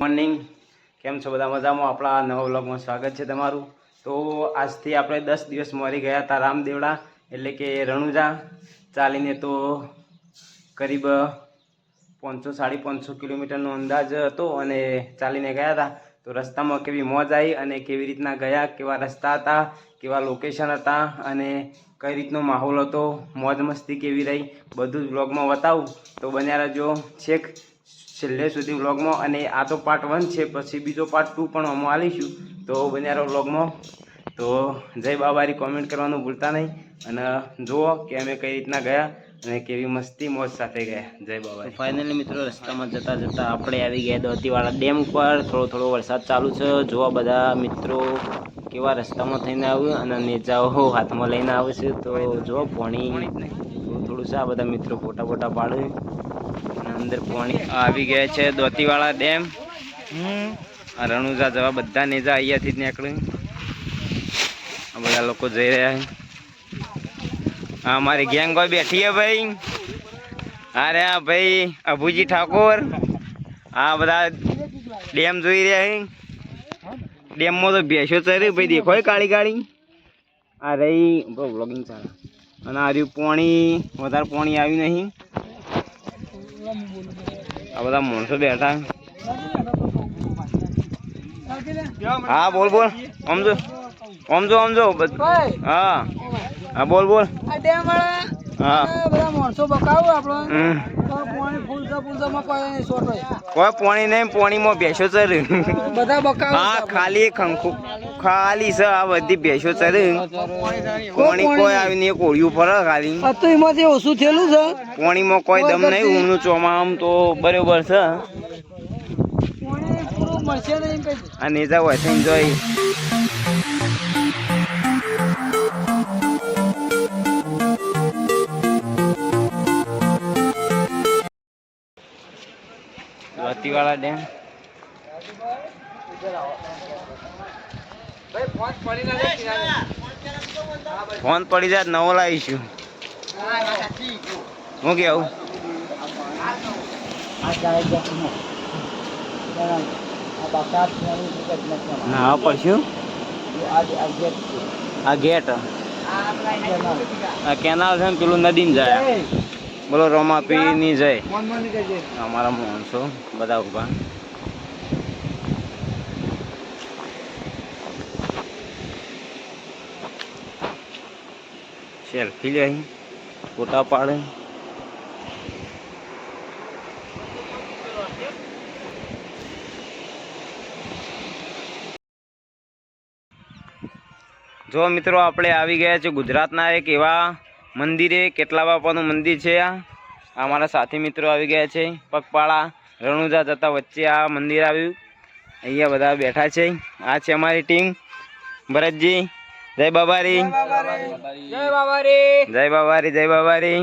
Morning. કેમ છો બધા મજામાં? આપણા નવા વ્લોગમાં સ્વાગત છે તમારું. તો આજથી આપણે દસ દિવસ મરી ગયા હતા રામદેવડા, એટલે કે રણુજા. ચાલીને તો કરીબ પાંચસો, સાડી પાંચસો કિલોમીટરનો અંદાજ હતો અને ચાલીને ગયા હતા. તો રસ્તામાં કેવી મોજ આવી અને કેવી રીતના ગયા, કેવા રસ્તા હતા, કેવા લોકેશન હતા અને કઈ રીતનો માહોલ હતો, મોજ મસ્તી કેવી રહી, બધું જ વ્લોગમાં બતાવું. તો બન્યા રહેજો છેક. છેલ્લે સુધી વ્લોગમાં અને આ તો પાર્ટ વન છે પછી બીજો પાર્ટ ટુ પણ અમે આવીશું તો બન્યારો વ્લોગમાં. તો જય બાબારી કોમેન્ટ કરવાનું ભૂલતા નહીં. અને જુઓ કે અમે કઈ રીતના ગયા અને કેવી મસ્તી મોજ સાથે ગયા. જય બાબા ફાઇનલી મિત્રો રસ્તામાં જતા જતા આપણે આવી ગયા દોતીવાળા ડેમ ઉપર થોડો થોડો વરસાદ ચાલુ છે. જોવા બધા મિત્રો કેવા રસ્તામાં થઈને આવ્યું અને નેજાઓ હાથમાં લઈને આવે છે. તો જો પોણી થોડું થોડું છે. આ બધા મિત્રો ફોટા ફોટા પાડે. અંદર પાણી આવી ગયા છે દોતીવાળા ડેમ. આ રણુજા જવા બધા નેજા અહીંયાથી જ નીકળ્યું. આ બધા લોકો જઈ રહ્યા છે. હા અમારી ગેંગ કોઈ બેઠી હે ભાઈ. અરે આ ભાઈ અભુજી ઠાકોર. આ બધા ડેમ જોઈ રહ્યા છે. ડેમમાં તો ભેંસો ચરી ભાઈ દેખો હે કાળી કાળી. આ રહી બહુ વ્લોગિંગ ચાલે. અને આ રહ્યું પાણી વધારે પાણી આવ્યું નહીં. આ બધા માણસો બેઠા હા બોલ બોલ. સમજો સમજો સમજો હા. હા બોલ બોલ. હા. કોઈ પાણી નહીં પોણીમાં ભેંસો ચરે બધા બકાવો હા ખાલી ખંખુ ખાલી છે આ બધી ભેંસો ચરે પાણી કોઈ આવીને એક ઓળિયું ફરે ખાલી. તો એમાંથી ઓછું થયેલું છે. પાણીમાં કોઈ દમ નહીં ઊંઘનું ચોમામ તો બરોબર છે. નેજા હોય છે એન્જોય વાતીવાળા ડેમ. ફોન પડી જાય નવો લાવીશું. હું કેવું? ના પડશું આ ગેટ. આ કેનાલ છે ને પેલું નદીમાં જાય. બોલો રોમાપી ની જાય અમારા માણસો બધા ઊભા સેલ્ફી લે ફોટા પાડે. જો મિત્રો, આપણે આવી ગયા છે ગુજરાતના એક એવા મંદિરે. કેટલા બાપાનું મંદિર છે આ? અમારા સાથી મિત્રો આવી ગયા છે. પગપાળા, રણુજા જતા વચ્ચે આ મંદિર આવ્યું. અહીંયા બધા બેઠા છે. આ છે અમારી ટીમ. ભરતજી જય બાબારી. જય બાબારી. જય બાબારી. જય બાબારી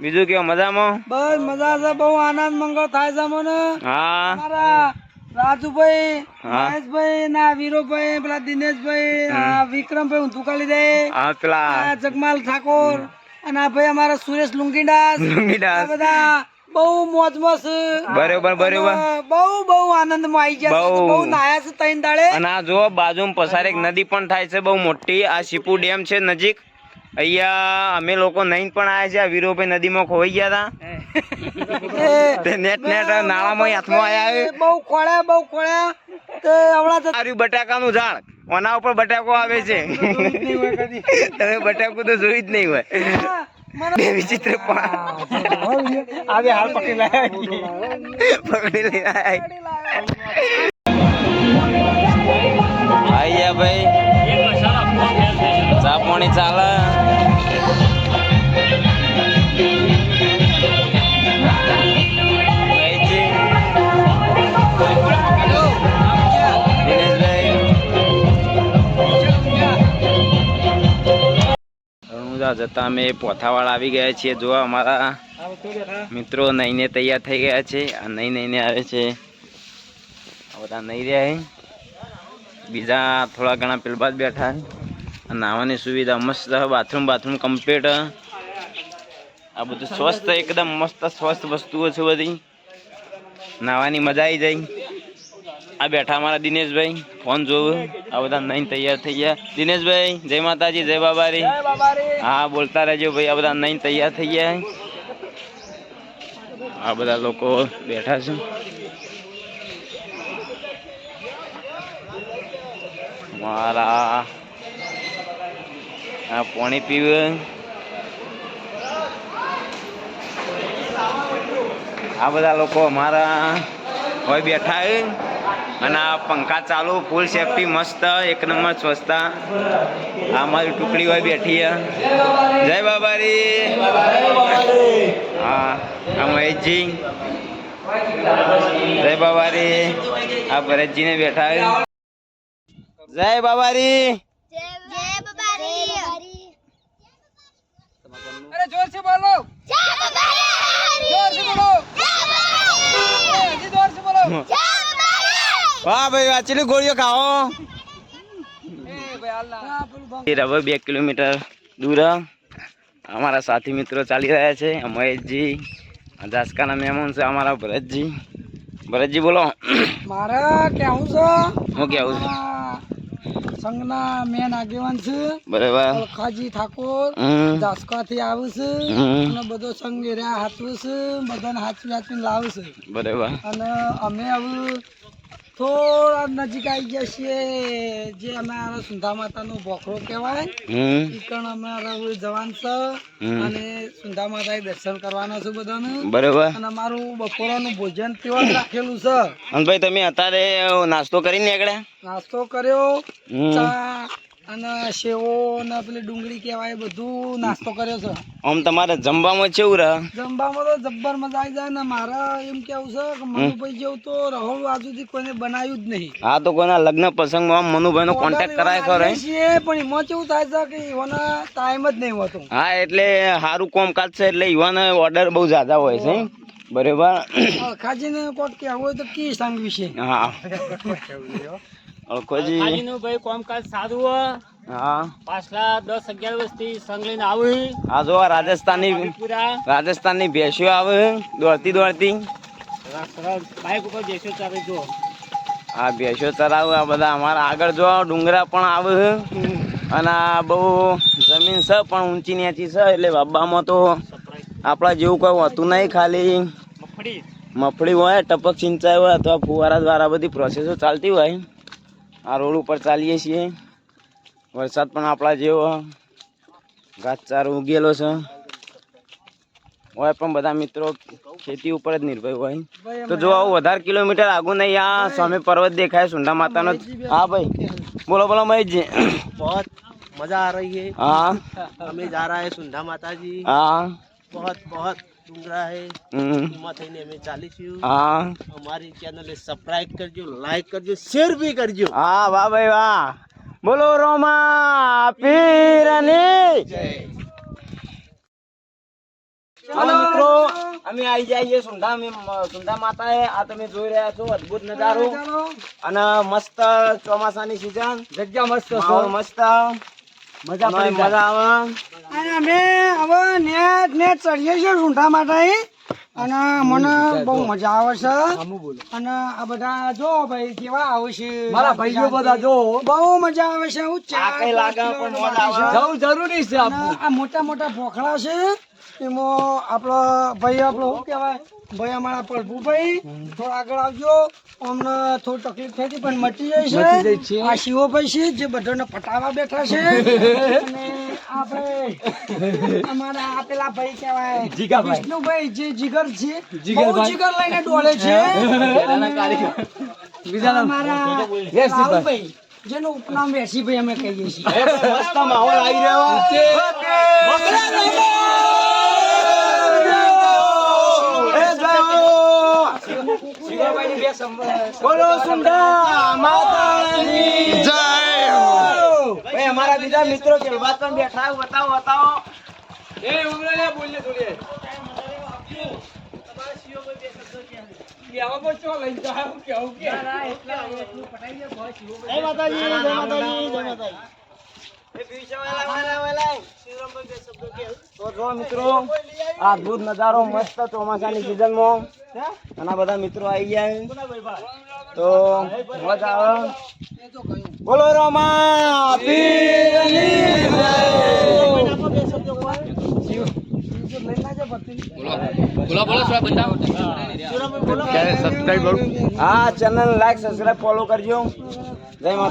બીજું કેવું મજામાં? બસ મજા છે બહુ આનંદ મંગળ થાય છે મને. હા. અમારા રાજુભાઈ. મહેશભાઈ ના વીરોભાઈ પેલા દિનેશભાઈ વિક્રમભાઈ ઊંધું કાઢી દે. હા પેલા. જગમાલ ઠાકોર અને આ ભાઈ અમારા સુરેશ લુંગીડાસ આ બધા બહુ મોજમાં છે બરોબર બરોબર. બહુ બહુ આનંદમાં આવી ગયા છે. બહુ. નાયા છે ત્રણ દાડે. અને આ જો બાજુમાં પસાર એક નદી પણ થાય છે બહુ મોટી. આ શીપુ ડેમ છે નજીક. અહીંયા અમે લોકો નહીં પણ આવ્યા છે. વીરોભાઈ નદીમાં ખોવાઈ ગયા હતા નેટ નેટ નાળામાં હાથમાં આયા બહુ ખોળ્યા બહુ ખોળ્યા. તે હમણાં સારું આવ્યું બટાકાનું ઝાડ. ઓના ઉપર બટાકો આવે છે. તમે બટાકું તો જોઈ જ નહીં હોય. બે વિચિત્ર પણ. આજે હાલ પકડી લાયા પકડી લાયા આયા. ભાઈ. ચા પાણી ચાલે. રણુજા જતા અમે પોથાવાળા આવી ગયા છીએ. જોવા અમારા મિત્રો નહીને તૈયાર થઈ ગયા છે. આ નહીં નહીને આવે છે. બધા નહીં રહ્યા બીજા થોડા ઘણા પેલબા જ બેઠા નાવાની સુવિધા મસ્ત બાથરૂમ બાથરૂમ કમ્પ્લીટ આ બધું સ્વસ્થ, એકદમ મસ્ત સ્વસ્થ વસ્તુઓ છે બધી. નાવાની મજા આવી જાય. આ બેઠા અમારા દિનેશભાઈ. ફોન જોવું. આ બધા નહીં તૈયાર થઈ ગયા. દિનેશભાઈ જય માતાજી જય બાબારી. હા બોલતા રહેજો ભાઈ આ બધા નહીં તૈયાર થઈ ગયા. આ બધા લોકો બેઠા છે. મારા આ પાણી પીવે. આ બધા લોકો અમારા હોય બેઠા અને આ પંખા ચાલુ ફૂલ સેફટી મસ્ત એક નંબર સ્વચ્છતા આ મારી ટુકડી હોય બેઠી જય બાબારી. હા આ મહેશજી જય બાબારી. આ ભરતજીને બેઠા જય બાબારી. અરે જોર છે બોલો. જોર છે બોલો જોર છે બોલો. વાહ ભાઈ વાહ ગોળીઓ ખાઓ? હવે બે કિલોમીટર દૂર. અમારા સાથી મિત્રો ચાલી રહ્યા છે અમયજી જાસકાના મહેમાન છે અમારા ભરતજી. ભરતજી બોલો. મારે કેવું છે? હું કેવું છું? સંઘના મેન આગેવાન છે બરાબર. ઓળખાજી ઠાકોર જાસકાથી આવું છે અને બધો સંઘ એરિયા હાચવું છે બધાને હાચવી હાચવીને લાવું છે. બરાબર. અને અમે આવું થોડા નજીક આવી ગયા છીએ. જે અમારા સુંધા માતાનો બોખરો કહેવાય કેવાય ઈકણ અમારા જવાન છે. અને સુંધા માતા દર્શન કરવાના છે બધાને. બરાબર. અને અમારું બપોરાનું ભોજન તેવા રાખેલું છે. અને ભાઈ તમે અત્યારે નાસ્તો કરીને નીકળ્યા? નાસ્તો કર્યો. ચા અને સેવો ને પેલી ડુંગળી કહેવાય બધું નાસ્તો કર્યો છે. આમ તમારે જમવામાં કેવું રહે? જમવામાં તો જબ્બર મજા આવી જાય ને મારા એમ કેવું છે કે મનુભાઈ જેવું તો રહોડ બાજુથી કોઈને બનાવ્યું જ નહીં. હા તો કોઈના લગ્ન પ્રસંગમાં આમ મનુભાઈનો કોન્ટેક્ટ કરાય ખરો છે પણ એમાં કેવું થાય છે કે એવાનો ટાઈમ જ નહીં હોતો. હા એટલે સારું કોમકાજ છે એટલે યુવાને ઓર્ડર બહુ જ્યાદા હોય છે બરાબર? ખાજીને કોટ કહેવું હોય તો કી સંગ વિશે હા? અળખોજી ભાઈ કામકાજ સારું હો. હા. પાછલા દસ અગિયાર વર્ષથી સંઘ લઈને આવી આ જો આ રાજસ્થાની રાજસ્થાનની ભેંસીઓ આવે દોડતી દોડતી. બાઇક ઉપર ભેંસો ચાલે જો આ ભેંસો ચરાવે આ બધા અમારા આગળ જો ડુંગરા પણ આવે અને આ બહુ જમીન છે પણ ઊંચી નીચી છે એટલે બાબામાં તો આપણા જેવું કોઈ હોતું નહીં ખાલી. મગફળી મફળી હોય ટપક સિંચાઈ હોય અથવા ફુવારા દ્વારા બધી પ્રોસેસો ચાલતી હોય. આ રોડ ઉપર ચાલીએ છીએ. વરસાદ પણ આપણા જેવો ઘાસચારો ઉગેલો છે. હોય પણ બધા મિત્રો ખેતી ઉપર જ નિર્ભય હોય. તો જો આવું વધારે કિલોમીટર આગું નહીં આ સ્વામી પર્વત દેખાય સુંડા માતાનો હા ભાઈ. બોલો બોલો મહેશજી. બહુ મજા આ રહી હા. અમે જા રહા હે માતાજી. હા. બહુ બહુ ડુંગરા હે એમાં થઈને અમે ચાલીશું હા. અમારી ચેનલને સબસ્ક્રાઇબ કરજો લાઈક કરજો શેર બી કરજો. હા વાહ ભાઈ વાહ. બોલો રોમા પીરની. જય. મિત્રો અમે આવી જઈએ સુંઢા સુંઢા માતા આ તમે જોઈ રહ્યા છો અદભુત નજારો. અને મસ્ત ચોમાસાની સીઝન જગ્યા મસ્ત મસ્ત. મજા પડી મજા આવે. માટે. અને મને બહુ મજા આવે છે. અને આ બધા જો ભાઈ કેવા આવે. છે. મારા મજા આવે. છે. આ મોટા મોટા ભોખડા છે. એમાં આપણો ભાઈ આપણો શું કહેવાય? ભાઈ અમારા પ્રભુભાઈ થોડા આગળ આવજો. અમને થોડી તકલીફ થઈ હતી પણ મટી જાય છે. આ શિવભાઈ છે જે બધાને પટાવા બેઠા છે. અને આપણે અમારા આ પેલા ભાઈ કહેવાય વિષ્ણુભાઈ જે જીગર છે બહુ જીગર લઈને ડોલે છે. અને અમારા રાહુલભાઈ જેનું ઉપનામ વેસીભાઈ અમે કહીએ છીએ. મસ્ત માહોલ આવી રહ્યો બોલો સુંડા માતાની જય ભાઈ અમારા બીજા મિત્રો કે વાત પણ બેઠા બતાવો બતાવો. એ ઉમરેલા બોલને થોડી. માતાજી જય માતાજી જય માતાજી. તો જો મિત્રો આ અદભુત નજારો મસ્ત ચોમાસાની સિઝનમાં. ઘણા બધા મિત્રો આવી ગયા તો મજા આવે. બોલો રોમા હા ચેનલ લાઈક સબસ્ક્રાઇબ ફોલો કરજો. જય માતા